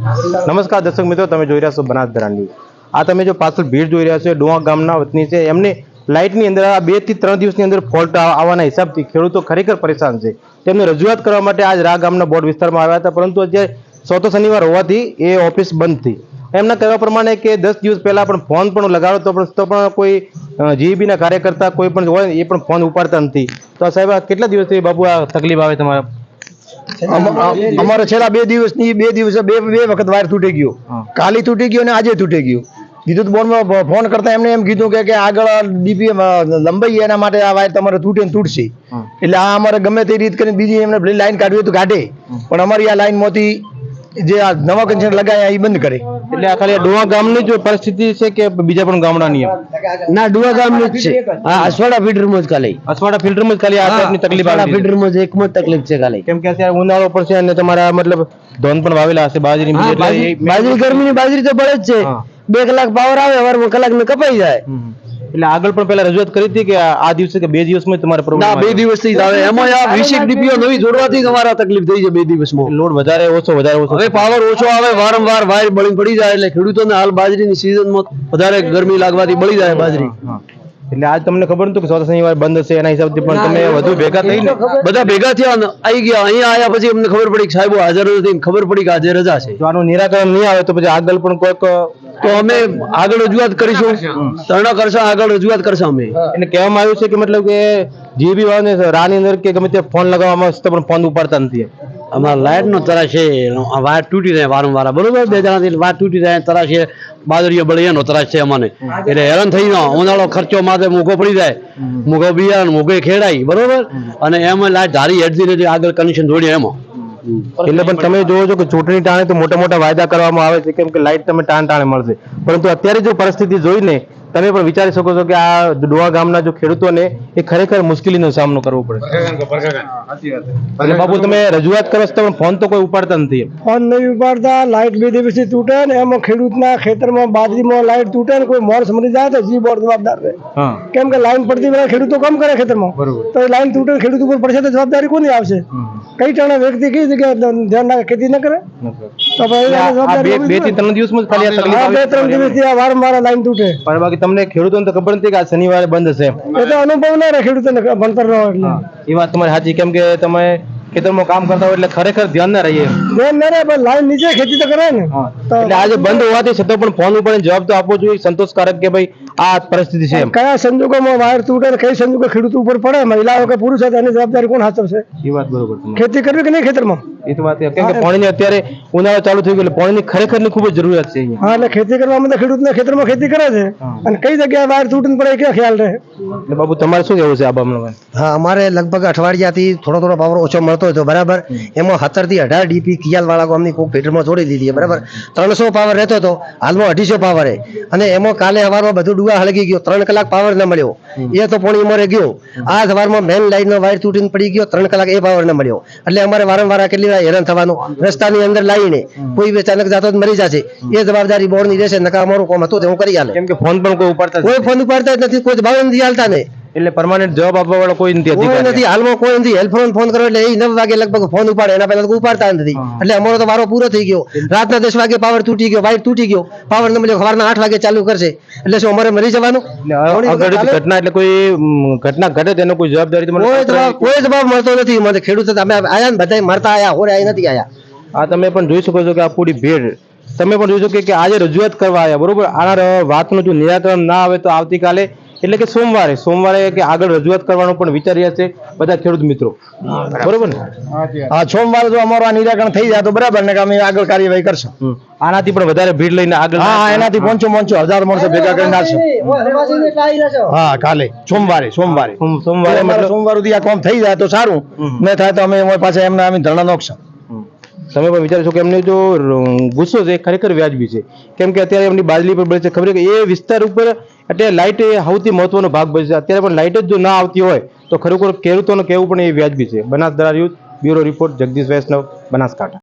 નમસ્કાર દર્શક મિત્રો, તમે જોઈ રહ્યા છો બનાસધરા ન્યૂઝ. આ તમે જો પાછળ ભીડ જોઈ રહ્યા છો, એ ગામના વતની છે. એમને લાઇટની અંદર આ બેથી ત્રણ દિવસની અંદર ફોલ્ટ આવવાના હિસાબથી ખેડૂતો ખરેખર પરેશાન છે. તેમને રજૂઆત કરવા માટે આજ રા ગામના બોર્ડ વિસ્તારમાં આવ્યા હતા, પરંતુ અત્યારે સોતો શનિવાર હોવાથી એ ઓફિસ બંધ થઈ. એમના કહેવા પ્રમાણે કે દસ દિવસ પહેલા પણ ફોન પણ લગાડો તો પણ તો પણ કોઈ જીઈબીના કાર્યકર્તા કોઈ પણ હોય એ પણ ફોન ઉપાડતા નથી. તો સાહેબ કેટલા દિવસથી બાબુ આ તકલીફ આવે તમારા? અમારે છેલ્લા બે દિવસની બે દિવસે બે બે વખત વાયર તૂટી ગયો. કાલી તૂટી ગયો અને આજે તૂટી ગયો. વિદ્યુત બોર્ડમાં ફોન કરતા એમને એમ કીધું કે કે આગળ ડીપી લંબાઈ એના માટે આ વાયર તમારે તૂટે ને તૂટશે. એટલે આ અમારે ગમે તે રીત કરીને બીજી એમને લાઈન કાઢવી તો કાઢે. પણ અમારી આ લાઈનમાંથી જે આ નવા કનેક્શન લગાયા એ બંધ કરે. એટલે આ ખાલી ડોવા ગામની જ પરિસ્થિતિ છે કે બીજા પણ ગામડાની ના ડોવા ગામની જ છે. હા અસવાડા ફીડરમાં જ ખાલી. અસવાડા ફિલ્ટરમાં જ ખાલી આ ટાઈપની તકલીફ આવે છે. ફીડરમાં જ એકમાં તકલીફ છે ખાલી. કેમ કે અત્યારે ઉનાળો પણ છે અને તમારા મતલબ ધોન પણ વાવેલા હશે બાજરી બાજરી ગરમીની બાજરી તો પડે જ છે. બે કલાક પાવર આવે વારમાં કલાક ને કપાઈ જાય. એટલે આગળ પણ પહેલા રજૂઆત કરી હતી કે આ દિવસે કે બે દિવસમાં માં તમારે ના બે પ્રોબ્લેમ દિવસથી જ આવે. એમાં આ વીસેક ડીપીઓ નવી જોડવાથી તમારા તકલીફ થઈ છે બે દિવસમાં. લોડ વધારે ઓછો વધારે ઓછો. હવે પાવર ઓછો આવે વારંવાર વાયર બળી પડી જાય એટલે ખેડૂતોને હાલ બાજરીની સિઝનમાં વધારે ગરમી લાગવાથી બળી જાય બાજરી. હા. એટલે આજ તમને ખબર નતું કે ચોથા શનિવાર બંધ હશે એના હિસાબથી પણ તમે વધુ ભેગા થઈને બધા ભેગા થયા આવી ગયા અહીંયા આવ્યા પછી અમને ખબર પડી કે સાહેબ હાજર નથી ખબર પડી કે આજે રજા છે. જો આનું નિરાકરણ નહીં આવે તો પછી આગળ પણ કોઈક તો અમે આગળ રજૂઆત કરીશું. ધરણા કરશા આગળ રજૂઆત કરશા અમે. એટલે કહેવામાં આવ્યું છે કે મતલબ કે જે બી વાળાને રાની અંદર કે ગમે તે ફોન લગાવવામાં તો પણ ફોન ઉપાડતા નથી અમારા લાઈટ નો તરાશ વાયર તૂટી જાય વારંવાર. બરોબર? બે જણાથી વાયર તૂટી જાય તરાશ છે બાદરીઓ બળી એનો તરાશ છે અમને એટલે હેરાન થઈ ગયો ઉનાળો ખર્ચો માથે મૂકો પડી જાય. મૂકો બિયારણ મૂકો ખેડાય. બરોબર? અને એમાં લાઇટ ધારી હેડતી નથી આગળ કનેક્શન જોડ્યું એમાં. એટલે પણ તમે જોવો છો કે ચૂંટણી ટાણે તો મોટા મોટા વાયદા કરવામાં આવે છે કેમ કે લાઇટ તમે ટાણ ટાણે મળશે. પરંતુ અત્યારે જો પરિસ્થિતિ જોઈને તમે પણ વિચારી શકો છો કે આ ડોવા ગામના જો ખેડૂતોને એ ખરેખર મુશ્કેલીનો સામનો કરવો પડે. એટલે બાપુ તમે રજૂઆત કરો છો પણ ફોન તો કોઈ ઉપાડતા નથી ફોન નહીં ઉપાડતા લાઇટ બે દિવસથી તૂટે ને એમાં ખેડૂતના ખેતરમાં બાજરીમાં લાઇટ તૂટે ને કોઈ મોર મરી જાય તો જી બોર્ડ જવાબદાર રહે. કેમ કે લાઇન પડતી વેળા ખેડૂતો કામ કરે ખેતરમાં. તો એ લાઇન તૂટે ખેડૂત ઉપર પડશે તો જવાબદારી કોની આવશે? કઈ ટાણે વ્યક્તિ કઈ જગ્યાએ ધ્યાન ના ખેતી ન કરે? તો બેથી ત્રણ દિવસમાં ખાલી બે ત્રણ દિવસથી આ વારંવાર લાઇન લાઈન તૂટે. બાકી તમને ખેડૂતોને તો ખબર નથી કે આ શનિવારે બંધ હશે એ તો અનુભવ ના રહે ખેડૂતોને ભણતર નો એટલે. એ વાત તમારી સાચી. કેમ કે તમે ખેતરમાં કામ કરતા હોય એટલે ખરેખર ધ્યાન ના રહીએ ના પણ લાઈન નીચે ખેતી તો કરે ને. એટલે આજે બંધ હોવાથી છતાં પણ ફોન ઉપર જવાબ તો આપવો જોઈએ સંતોષકારક કે ભાઈ આ પરિસ્થિતિ છે કયા સંજોગોમાં વાયર તૂટે કઈ સંજોગો ખેડૂત ઉપર પડે? મહિલાઓ કે પુરુષ હોય એની જવાબદારી કોણ હાથવશે? એ વાત બરોબર ખેતી કરવી કે નહીં ખેતરમાં? એ તો વાત કેમ કે પાણીની અત્યારે ઉનાળો ચાલુ થઈ ગયો એટલે પાણીની ખરેખરની ખૂબ જ જરૂરિયાત છે અહીંયા. હા એટલે ખેતી ખેડૂત તો ખેડૂતને ખેતરમાં ખેતી કરે છે. અને કઈ જગ્યાએ વાયર તૂટી પડે ક્યાં ખ્યાલ રહે? એટલે બાબુ તમારે શું કહેવું છે આ બાબતમાં? હા અમારે લગભગ અઠવાડિયાથી થોડો થોડો પાવર ઓછો મળતો હતો બરાબર. એમાં સત્તરથી અઢાર ડીપી કિયાલ વાળા ગામની કોક ફિલ્ટરમાં જોડી દીધી બરાબર? ત્રણસો પાવર રહેતો હતો હાલમાં અઢીસો પાવર હે અને એમાં કાલે સવારમાં બધું ડુવા હળગી ગયો ત્રણ કલાક પાવર ન મળ્યો. એ તો પોણી ઉંમરે ગયો. આ સવારમાં મેન લાઇનનો વાયર તૂટીને પડી ગયો ત્રણ કલાક એ પાવર ન મળ્યો. એટલે અમારે વારંવાર કેટલી વાર હેરાન થવાનું. રસ્તાની અંદર લાવીને કોઈ બી અચાનક જાતો જ મરી જશે. એ જવાબદારી બોર્ડની રહેશે નકા અમારું કામ હતું તે હું કરી આલે. કેમ કે ફોન પણ કોઈ ઉપાડતા કોઈ ફોન ઉપાડતા જ નથી કોઈ ભાવ નથી હાલતા ને. એટલે પરમાનન્ટ જવાબ આપવા વાળો કોઈ નથી કોઈ અધિકારી. નથી. હાલમાં કોઈ નથી. હેલ્પફોન ફોન કરો એટલે એ નવ વાગે લગભગ ફોન ઉપાડે. એના પહેલા તો ઉપાડતા નથી. એટલે અમારો તો વારો પૂરો થઈ ગયો. રાતના દસ વાગે પાવર તૂટી ગયો. વાઇટ તૂટી ગયો. પાવર નંબર સવારના આઠ વાગે ચાલુ કરશે. એટલે શું અમારે મરી જવાનું? એટલે ઘટના એટલે કોઈ ઘટના ઘટે તેનો કોઈ જવાબદારી કોઈ જવાબ કોઈ જવાબ મળતો નથી. મને ખેડૂત અમે આયા ને બધા મરતા આયા. હોરે આયા નથી આયા. આ તમે પણ જોઈ શકો છો કે આ પૂરી ભીડ. તમે પણ જોઈ શકો કે આજે રજૂઆત કરવા આવ્યા. બરોબર? આના વાતનું જો નિરાકરણ ના આવે તો આવતીકાલે એટલે કે સોમવારે સોમવારે કે આગળ રજૂઆત કરવાનો પણ વિચાર્યા છે બધા ખેડૂત મિત્રો. બરોબર. ને? હા સોમવારે જો અમારું આ નિરાકરણ થઈ જાય તો બરાબર ને કે અમે આગળ કાર્યવાહી કરશું. આનાથી પણ વધારે ભીડ લઈને આગળ હા એનાથી પહોંચો પહોંચો હજાર માણસો ભેગા કરીને આવશે. હા કાલે સોમવારે સોમવારે. સોમવારે સોમવાર સુધી આ કામ થઈ જાય તો સારું. ન થાય તો અમે પાછા પાસે એમને અમે ધરણા નોખશું. તમે પણ વિચારો છો કે એમને જો ગુસ્સો છે ખરેખર વ્યાજબી છે. કેમ કે અત્યારે એમની બાજલી પર બળે છે. ખબર કે એ વિસ્તાર ઉપર એટલે લાઇટ એ સૌથી મહત્વનો ભાગ છે અત્યારે પણ લાઇટ જ જો ના આવતી હોય, તો ખરેખર ખેડૂતોને કહેવું પણ એ વ્યાજબી છે. બનાસદરા youth bureau report, Jagdish Vaishnav, Banaskantha.